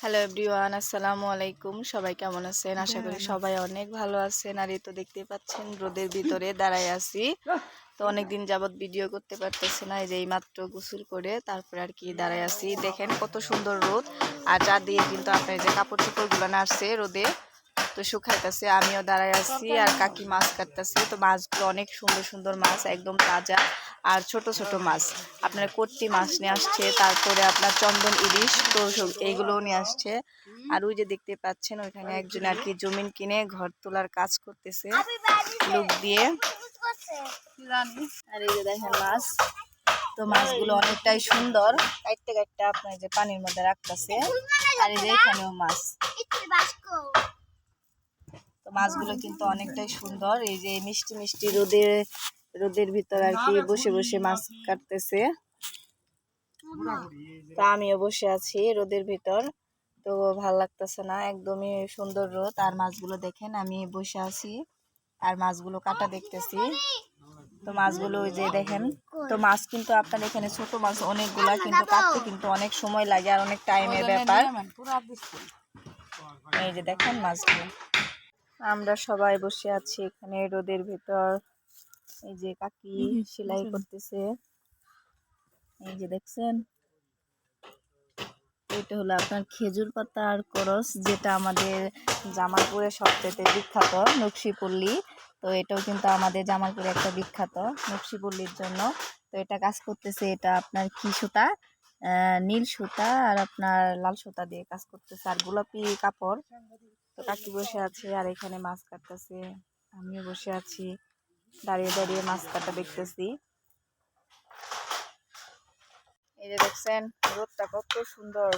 Hello everyone আসসালামু আলাইকুম। সবাই কেমন আছেন? আশা করি সবাই অনেক ভালো আছেন। আর এই তো দেখতে পাচ্ছেন রোদের ভিতরে দাঁড়ায় আছি। তো অনেক দিন যাবত ভিডিও করতে পারতেছে না এই যে এই মাত্র গোসল করে তারপরে আর কি দাঁড়ায় আছি। দেখেন কত সুন্দর রোদ। আর যা দিয়ে কিন্তু আপনার যে কাপড় চোপড়গুলো নাড়ছে রোদে তো শুকাইতেছে। আমিও দাঁড়ায় আছি আর কাকি মাছ কাটতেছে। তো মাছগুলো অনেক সুন্দর সুন্দর মাছ একদম তাজা। আর ছোট ছোট মাছ। আপনার কট্টি মাছ নিয়ে আসছে, তারপরে আপনার চন্দন ইলিশ তো এইগুলোও নিয়ে আসছে। আর ওই যে দেখতে পাচ্ছেন, ওইখানে একজন আর কি জমিন কিনে ঘর তোলার কাজ করতেছে। লোক দিয়ে। আর এই যে দেখেন মাছ। তো মাছগুলো অনেকটাই সুন্দর। কাটতে কাটতে আপনার যে পানির মধ্যে রাখতেছে। আর এই যে এখানেও মাছ। তো মাছগুলো কিন্তু অনেকটাই সুন্দর। এই যে মিষ্টি মিষ্টি রোদে রোদের ভিতর আর কি বসে বসে মাছ কাটতেছে। তা আমিও বসে আছি রোদের ভিতর। তো ভালো লাগতেছে না একদমই সুন্দর রোদ। আর মাছগুলো দেখেন আমি বসে আছি। আর মাছগুলো কাটা দেখতেছি। তো মাছগুলো ওই যে দেখেন তো মাছ কিন্তু আপনার এখানে ছোট মাছ অনেকগুলা কিন্তু কাটতে কিন্তু অনেক সময় লাগে আর অনেক টাইমের ব্যাপার। এই যে দেখেন মাছগুলো। আমরা সবাই বসে আছি এখানে রোদের ভিতর। এই যে কাকি সেলাই করতেছে। এই যে দেখছেন? এটা হলো আপনার খেজুর পাতা আর করস যেটা আমাদের জামালপুরে সবচেয়ে বিখ্যাত নকশিপল্লী। তো এটাও কিন্তু আমাদের জামালপুরে একটা বিখ্যাত নকশিপল্লির জন্য। তো এটা কাজ করতেছে এটা আপনার কি সুতা? নীল সুতা আর আপনার লাল সুতা দিয়ে কাজ করতেছে আর গোলাপি কাপড়। তো কাকি বসে আছে আর এখানে মাছ কাটতেছে। আমিও বসে আছি। দাঁড়িয়ে দাঁড়িয়ে মাছ কাটা দেখতেছি। এই যে দেখছেন রোদটা কত সুন্দর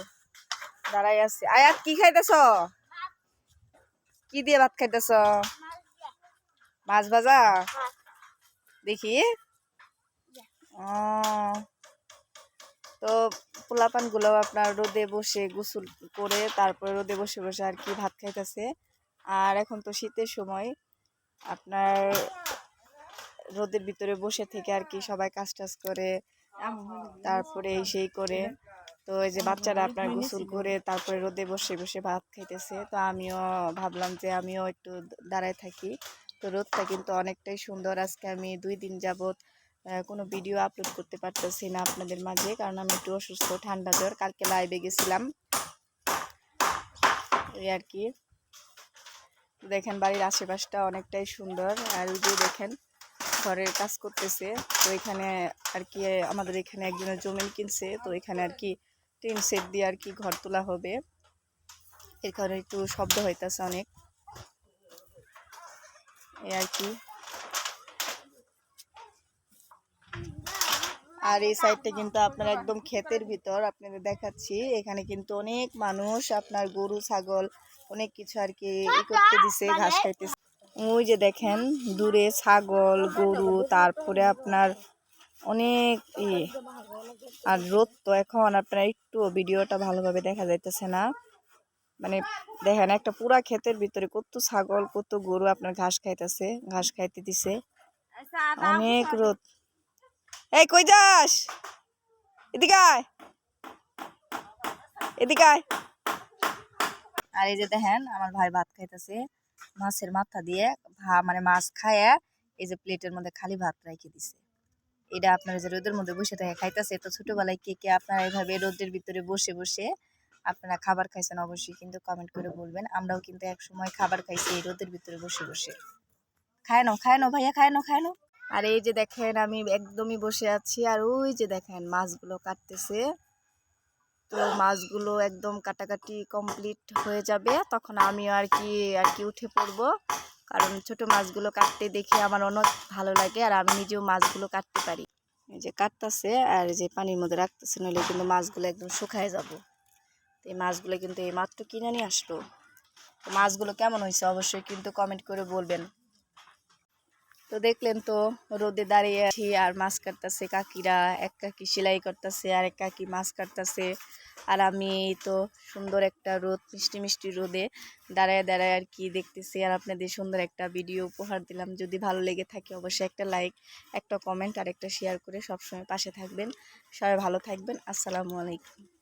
দাঁড়াই আছে। আয়াত কি খাইতেছ? কি দিয়ে ভাত খাইতেছ? মাছ ভাজা? দেখি। ও, তো পোলাপানগুলো আপনার রোদে বসে গোসল করে তারপরে রোদে বসে বসে আর কি ভাত খাইতেছে। আর এখন তো শীতের সময় আপনার রোদের ভিতরে বসে থেকে আর কি সবাই কাজ টাজ করে তারপরে এই সেই করে। তো এই যে বাচ্চারা আপনার গোসল করে তারপরে রোদে বসে বসে ভাত খাইতেছে। তো আমিও ভাবলাম যে আমিও একটু দাঁড়ায় থাকি। তো রোদটা কিন্তু অনেকটাই সুন্দর। আজকে আমি দুই দিন আহ, কোনো ভিডিও আপলোড করতে পারতেছি না আপনাদের মাঝে কারণ আমি একটু অসুস্থ ঠান্ডা জ্বর। কালকে লাইভে গেছিলাম। এই আর কি। দেখেন বাড়ির আশেপাশটা অনেকটাই সুন্দর। আর ওই দেখেন ঘরের কাজ করতেছে, তো এখানে আর কি আমাদের এখানে একজনের জমিন কিনছে, তো এখানে আর কি টিন সেট দিয়ে আর কি ঘর তোলা হবে। এর কারণে একটু শব্দ হইতেছে অনেক। আর কি। আর এই সাইডটা কিন্তু আপনার একদম ক্ষেতের ভিতর, আপনাদের দেখাচ্ছি। এখানে কিন্তু অনেক মানুষ, আপনার গরু, ছাগল, অনেক কিছু আর কি করতে দিছে, ঘাস খাইতেছে। ওই যে দেখেন, দূরে ছাগল, গরু, তারপরে আপনার অনেক ই। আর রোদ তো এখন, আপনার একটু ভিডিওটা ভালোভাবে দেখা যাইতেছে না। মানে দেখেন, একটা পুরা ক্ষেতের ভিতরে কত ছাগল, কত গরু আপনার ঘাস খাইতেছে, ঘাস খাইতে দিছে। অনেক রোদ। এই, কই যাস? এদিকে আয়। এদিকে আর এই যে দেখেন, আমার ভাই ভাত খাইতেছে। মাছের মাথা দিয়ে ভা মানে মাছ খায়া এই যে প্লেটের মধ্যে খালি ভাত রেখে দিছে। এটা আপনারা যে রোদের মধ্যে বসে থাকে খাইতেছে, তো ছোটবেলায় কে কে আপনারা এভাবে রোদের ভিতরে বসে বসে আপনারা খাবার খাইছেন অবশ্যই কিন্তু কমেন্ট করে বলবেন। আমরাও কিন্তু এক সময় খাবার খাইছি এই রোদের ভিতরে বসে বসে। খায় নাও, খায় ভাইয়া, খায় নাও খায় নাও। আর এই যে দেখেন আমি একদমই বসে আছি, আর ওই যে দেখেন মাছগুলো কাটতেছে। তো মাছগুলো একদম কাটাকাটি কমপ্লিট হয়ে যাবে, তখন আমিও আর কি আর কি উঠে পড়ব। কারণ ছোট মাছগুলো কাটতে দেখে আমার অনেক ভালো লাগে আর আমি নিজেও মাছগুলো কাটতে পারি। এই যে কাটতেছে আর যে পানির মধ্যে রাখতেছে, নইলে কিন্তু মাছগুলো একদম শুকায় যাব। এই মাছগুলো কিন্তু এই মাত্র কিনে নিয়ে আসলো। তো মাছগুলো কেমন হয়েছে অবশ্যই কিন্তু কমেন্ট করে বলবেন। তো দেখলেন তো, রোদে দাঁড়িয়ে আছি আর মাছ কাটতেছে কাকিরা, এক কাকি সেলাই করতেছে আর এক কাকি মাছ কাটতেছে। আর আমি তো সুন্দর একটা রোদ, মিষ্টি মিষ্টি রোদে দাঁড়ায় দাঁড়ায় আর কি দেখতেছি। আর আপনাদের সুন্দর একটা ভিডিও উপহার দিলাম। যদি ভালো লেগে থাকে অবশ্যই একটা লাইক, একটা কমেন্ট আর একটা শেয়ার করে সবসময় পাশে থাকবেন। সবাই ভালো থাকবেন। আসসালামু আলাইকুম।